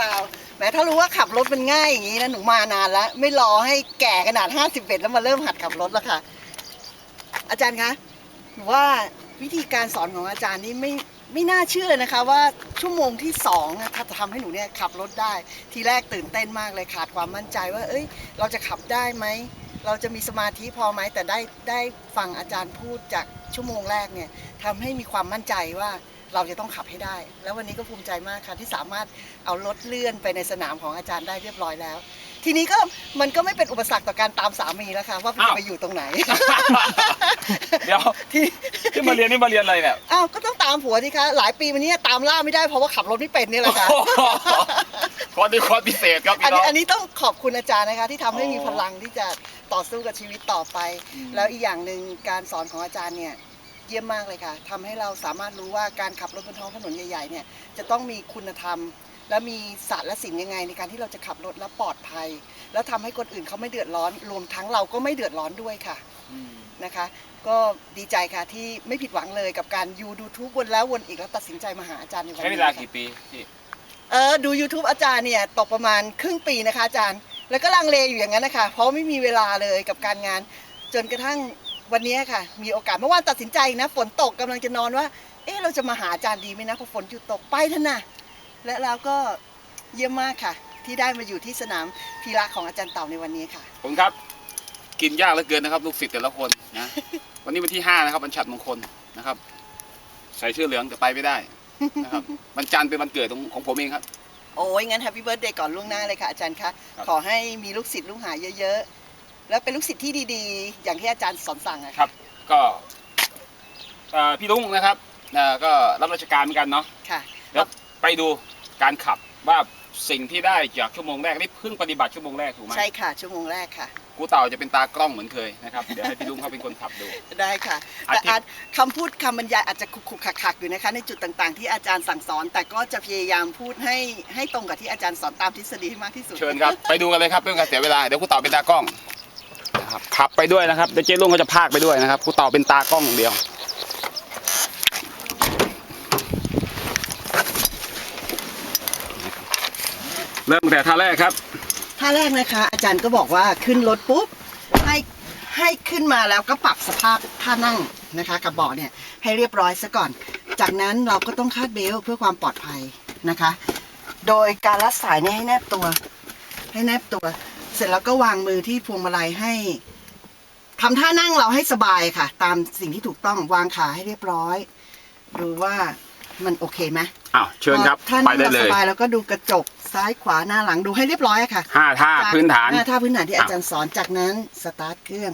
ตาวแหมถ้ารู้ว่าขับรถมันง่ายอย่างนี้นะหนูมานานแล้วไม่รอให้แก่ขนาด 51 แล้วมาเริ่มหัดขับรถแล้วค่ะ อาจารย์คะหนูว่าวิธีการสอนของอาจารย์นี่ไม่ไม่น่าเชื่อเลยนะคะว่าชั่วโมงที่สองอะถ้าจะทำให้หนูเนี่ยขับรถได้ ทีแรกตื่นเต้นมากเลยขาดความมั่นใจว่า เอ้ย เราจะขับได้ไหม เราจะมีสมาธิพอไหมแต่ได้ได้ฟังอาจารย์พูดจากชั่วโมงแรกเนี่ยทำให้มีความมั่นใจว่า เราจะต้องขับให้ได้ แล้ววันนี้ก็ภูมิใจมากค่ะที่สามารถเอารถเลื่อนไปในสนามของอาจารย์ได้เรียบร้อยแล้ว ทีนี้ก็มันก็ไม่เป็นอุปสรรคต่อการตามสามีแล้วค่ะว่าอ้าวจะไปอยู่ตรงไหน เดี๋ยวที่ที่มาเรียนนี่มาเรียนอะไรเนี่ยอ้าวก็ต้องตามผัวสิคะหลายปีมานี้ตามล่าไม่ได้เพราะว่าขับรถไม่เป็นนี่แหละค่ะคอร์สนี้คอร์สพิเศษครับอันพี่น้นี้องอันนี้ต้องขอบคุณอาจารย์นะคะ ที่ทำให้อ๋อมีพลังที่จะต่อสู้กับชีวิตต่อไปอืมแล้วอีกอย่างหนึ่งการสอนของอาจารย์เนี่ย เยี่ยมมากเลยค่ะทำให้เราสามารถรู้ว่าการขับรถบนท้องถนนใหญ่ๆเนี่ยจะต้องมีคุณธรรม และมีศาสตร์และศิลป์ยังไง ในการที่เราจะขับรถและปลอดภัย แล้วทำให้คนอื่นเขาไม่เดือดร้อน รวมทั้งเราก็ไม่เดือดร้อนด้วยค่ะอืมนะคะ ก็ดีใจค่ะที่ไม่ผิดหวังเลยกับการยูดูทูบวนแล้ววนอีกแล้วตัดสินใจมาหาอาจารย์ในวันใช้นี้เวลาค่ะกี่ปีพี่เออดู YouTube อาจารย์เนี่ยตกประมาณครึ่งปีนะคะอาจารย์ แล้วก็ลังเลอยู่อย่างนั้นนะคะเพราะไม่มีเวลาเลยกับการงานจนกระทั่ง วันนี้ค่ะ มีโอกาสเมื่อวานตัดสินใจนะ ฝนตกกำลังจะนอนว่า เออเราจะมาหาอาจารย์ดีไหมนะเพราะฝนหยุดตกไปเถอะนะและเราก็เยี่ยมมากค่ะ ที่ได้มาอยู่ที่สนามพีระของอาจารย์เต่าในวันนี้ค่ะผมครับ กินยากเหลือเกินนะครับ ลูกศิษย์แต่ละคนนะ วันนี้วันที่ห้านะครับวันฉัดมงคลนะครับ ใส่เสื้อเหลืองแต่ไปไม่ได้นะครับวันจันทร์เป็นวันเกิดของของผมเองครับโอ้ยงั้นแฮปปี้เบิร์ดเดย์ก่อนล่วงหน้าเลยค่ะอาจารย์คะครับขอให้มีลูกศิษย์ลูกหาเยอะๆ แล้วเป็นลูกศิษย์ที่ดีๆ อย่างที่อาจารย์สอนสั่งอะครับ ก็เอ่อพี่ลุงนะครับนะก็รับราชการเหมือนกันเนาะค่ะ แล้วไปดูการขับว่าสิ่งที่ได้จากชั่วโมงแรกนี่เพิ่งปฏิบัติชั่วโมงแรกถูกไหมใช่ค่ะ ชั่วโมงแรกค่ะ กูเต่าจะเป็นตากล้องเหมือนเคยนะครับเดี๋ยวให้พี่ลุงเขาเป็นคนขับดู ได้ค่ะอาแต่ทิตย์ อาจคำพูดคำบรรยายอาจจะขุกขุกขักขักอยู่นะคะ ในจุดต่างๆ ที่อาจารย์สั่งสอน แต่ก็จะพยายามพูดให้ให้ตรงกับที่อาจารย์สอนตามทฤษฎีให้มากที่สุด เชิญครับ ไปดูกันเลยครับเพื่อการเสียเวลาเดี๋ยวกูเต่าเป็นตากล้อง นะครับขับไปด้วยนะครับเดี๋ยวเจ๊ลุงเขาจะพากไปด้วยนะครับกูเต่าเป็นตากล้องอย่างเดียวเริ่มตั้งแต่ท่าแรกครับ ท่าแรกนะคะ อาจารย์ก็บอกว่าขึ้นรถปุ๊บให้ให้ขึ้นมาแล้วก็ปรับสภาพท่านั่งนะคะ กับเบาะเนี่ยให้เรียบร้อยซะก่อน จากนั้นเราก็ต้องคาดเบลต์เพื่อความปลอดภัยนะคะ โดยการรัดสายเนี่ยให้แนบตัว ให้แนบตัว เสร็จแล้วก็วางมือที่พวงมาลัยให้ทำท่านั่งเราให้สบายค่ะ ตามสิ่งที่ถูกต้องวางขาให้เรียบร้อย ดูว่ามันโอเคไหมอ้าวเชิญครับพอท่าไปนั่งได้เราเลสยบายแล้วก็ดูกระจกซ้ายขวาหน้าหลังดูให้เรียบร้อยอะค่ะ ห้าท่าพื้นฐาน อ่ท่าพื้นฐานที่อะอาจารย์สอนจากนั้นสตาร์ทเครื่อง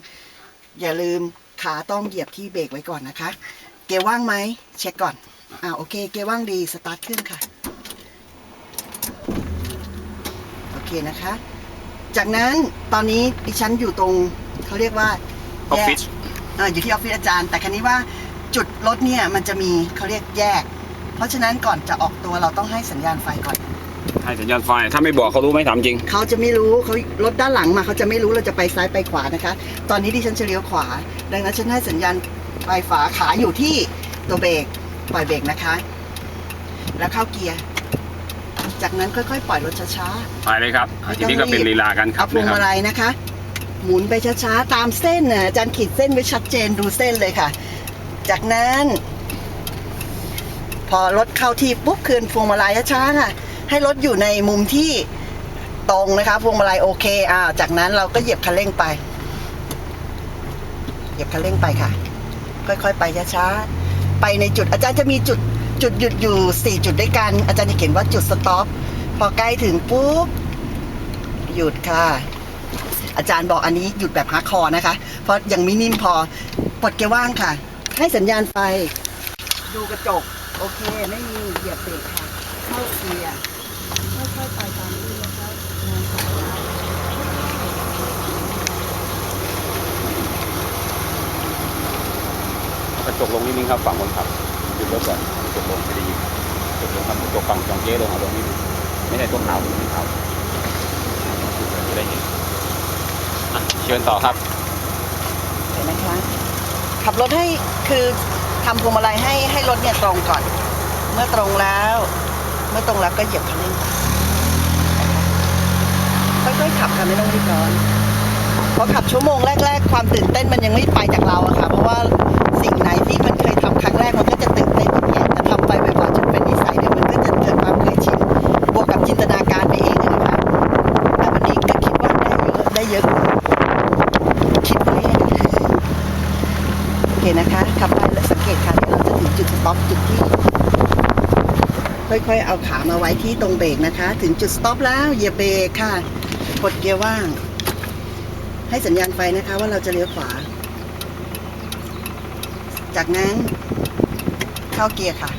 อย่าลืมขาต้องเหยียบที่เบรกไว้ก่อนนะคะ เกียร์ว่างไหมเช็คก่อนอ่าโอเค เกียร์ว่างดีสตาร์ทเครื่องค่ะ โอเคนะคะ จากนั้นตอนนี้ดิฉันอยู่ตรงเขาเรียกว่าออฟแยกฟิศเอออยู่ที่ออฟฟิศอาจารย์ แต่คันนี้ว่าจุดรถเนี่ยมันจะมีเขาเรียกแยก เพราะฉะนั้นก่อนจะออกตัวเราต้องให้สัญญาณไฟก่อน ให้สัญญาณไฟถ้าไม่บอกเขารู้ไหมถามจริง เขาจะไม่รู้เขารถด้านหลังมาเขาจะไม่รู้เราจะไปซ้ายไปขวานะคะ ตอนนี้ดิฉันจะเลี้ยวขวา ดังนั้นฉันให้สัญญาณไฟฝาขาอยู่ที่ตัวเบรกปล่อยเบรกนะคะ แล้วเข้าเกียร์ จากนั้นค่อยๆ ปล่อยรถช้าไปเลยครับไม่ต้องทีนี้ก็เป็นรีบลีลาการๆขัเอาบพวงนะคมารับลัยนะคะ หมุนไปช้าๆ ตามเส้นนะอาจารย์ขีดเส้นไว้ชัดเจนดูเส้นเลยค่ะ จากนั้น พอรถเข้าที่ปุ๊บคืนพวงมาลัยช้าๆค่ะ ให้รถอยู่ในมุมที่ตรงนะคะพวงมาลัยโอเคอ่าจากนั้นเราก็เหยียบคันเร่งไป เหยียบคันเร่งไปค่ะ ค่อยๆ ไปช้าๆ ไปในจุดอาจารย์จะมีจุด จุดหยุดอยู่สี่จุดด้วยกัน อาจารย์จะเขียนว่าจุดสต็อป พอใกล้ถึงปุ๊บ หยุดค่ะ อาจารย์บอกอันนี้หยุดแบบฮาร์ดคอร์นะคะ เพราะยังไม่นิ่มพอ ปลดเกียร์ว่างค่ะ ให้สัญญาณไฟ ดูกระจก โอเค ไม่มีเหยียบเบรกค่ะ เข้าเกียร์ค่อยๆไปตามนี้นะคะกระจกลงนิดนึงครับฝั่งคนขับุดรถก่อนจกลงไม่ได้ยินจกลงครับกระจกฝั่งจองเจ๊ลงเอาลงนิดนึงไม่ใช่ตัวขาวไม่ขาวจะได้เห็นเชิญต่อครับเห็นนะคะขับรถให้คือทำพวงมาลัยให้ให้รถเนี่ยตรงก่อน เมื่อตรงแล้ว เมื่อตรงแล้วก็เหยียบคันเร่งไปค่ะไม่ต้องรีบร้อนเพราะขับชั่วโมงแรก ๆ ความตื่นเต้นมันยังไม่ไปจากเราอะค่ะ เพราะว่าสิ่งไหนที่ เคนะคะขับไปแล้วสังเกตค่ะเราจะถึงจุดสต็อปจุดที่ ค่อยๆ เอาขามาไว้ที่ตรงเบรกนะคะ ถึงจุดสต็อปแล้วเหยียบเบรกค่ะกดเกียร์ว่าง ให้สัญญาณไฟนะคะว่าเราจะเลี้ยวขวา จากนั้นเข้าเกียร์ค่ะ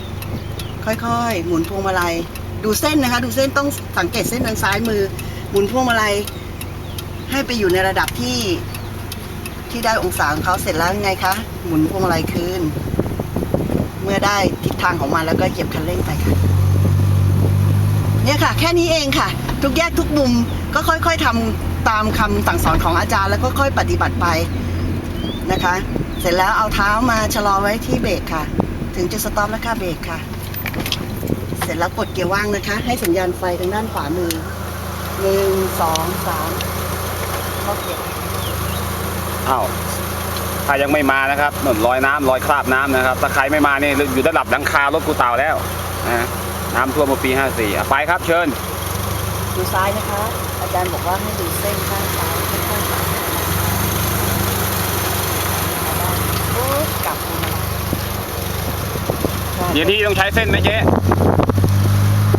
ค่อยๆ หมุนพวงมาลัย ดูเส้นนะคะ ดูเส้นต้องสังเกตเส้นทางซ้ายมือ หมุนพวงมาลัย ให้ไปอยู่ในระดับที่ที่ได้องศาของเขาเสร็จแล้วยังไงคะ หมุนพวงมาลัยคืน เมื่อได้ทิศทางของมันแล้วก็เหยียบคันเร่งไปค่ะ เนี่ยค่ะ แค่นี้เองค่ะ ทุกแยกทุกมุมก็ค่อยๆทำตามคำสั่งสอนของอาจารย์ แล้วก็ค่อยปฏิบัติไปนะคะ เสร็จแล้วเอาเท้ามาชะลอไว้ที่เบรกค่ะ ถึงจุดสต็อปแล้วค่ะเบรกค่ะ เสร็จแล้วกดเกียร์ว่างนะคะ ให้สัญญาณไฟทางด้านขวามือหนึ่งสองสามเข้าเกียร์อ้าว ถ้ายังไม่มานะครับหนุนรอยน้ำรอยคราบน้ำนะครับถ้าใครไม่มาเนี่ยอยู่ระดับหลังคารถกูเต่าแล้วนะน้ำท่วมเมื่อปี 54อะไปครับเชิญ ดูซ้ายนะคะ อาจารย์บอกว่าให้ดูเส้นข้างซ้ายข้างซ้ายปุ๊บกลับมาเดี๋ยวนี้ต้องใช้เส้นไหมเจ๊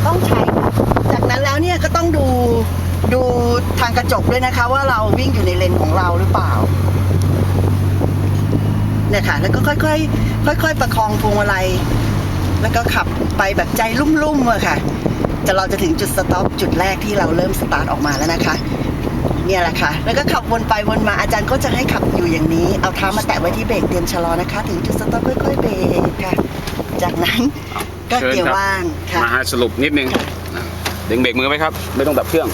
ต้องใช้ค่ะจากนั้นแล้วเนี่ยก็ต้องดูดูทางกระจกด้วยนะคะ ว่าเราวิ่งอยู่ในเลนของเราหรือเปล่า เนี่ยค่ะ แล้วก็ค่อยๆ ค่อย ๆ ประคองพวงมาลัย แล้วก็ขับไปแบบใจลุ่มๆอะค่ะ จะเราจะถึงจุดสต็อปจุดแรกที่เราเริ่มสตาร์ทออกมาแล้วนะคะ เนี่ยแหละค่ะ แล้วก็ขับวนไปวนมาอาจารย์ก็จะให้ขับอยู่อย่างนี้ เอาเท้ามาแตะไว้ที่เบรกเตรียมชะลอนะคะ ถึงจุดสต็อปค่อยๆเบรกค่ะ จากนั้นก็เกียร์ว่างค่ะมาสรุปนิดนึงดึงเบรกมือไว้ครับ ไม่ต้องดับเครื่อง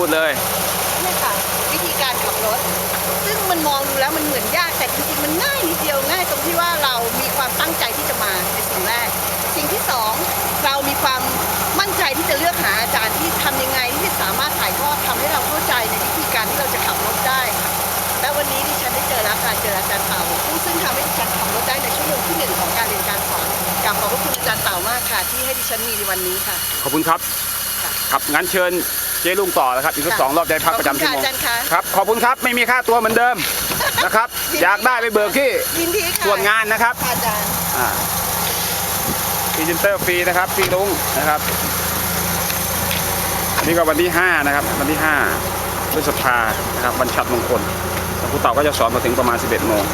พูดเลยเนี่ยค่ะ วิธีการขับรถ ซึ่งมันมองดูแล้วมันเหมือนยากแต่จริงๆมันง่ายนิดเดียวง่ายตรงที่ว่าเรามีความตั้งใจที่จะมาในสิ่งแรก สิ่งที่สองเรามีความมั่นใจที่จะเลือกหาอาจารย์ที่ทำยังไงที่จะสามารถถ่ายทอดทำให้เราเข้าใจในวิธีการที่เราจะขับรถได้ค่ะและวันนี้ดิฉันได้เจอแล้วค่ะเจออาจารย์เต่าผู้ซึ่งทำให้ดิฉันขับรถได้ในชั่วโมงที่หนึ่งของการเรียนการสอนกราบขอบพระคุณอาจารย์เต่ามากค่ะ ที่ให้ดิฉันมีในวันนี้ค่ะ ขอบคุณครับค่ะครับงั้นเชิญ เจ๊ลุงต่อนะครับอีกสักค่ะสองรอบได้พักประจำชั่วโมงขอบคุณค่ะอาจารย์คะ ครับขอบคุณครับไม่มีค่าตัวเหมือนเดิมนะครับยินดีอยากได้ไปเบิกที่ยินดีค่ะส่วนงานนะครับอาจารย์อ่าพรีเซนเตอร์ฟรีนะครับพี่ลุงนะครับ อันนี้ก็วันที่ 5 นะครับ วันที่5พฤษภานะครับวันชัดมงคลแล้วครูเต่าก็จะสอนมาถึงประมาณ 11โมง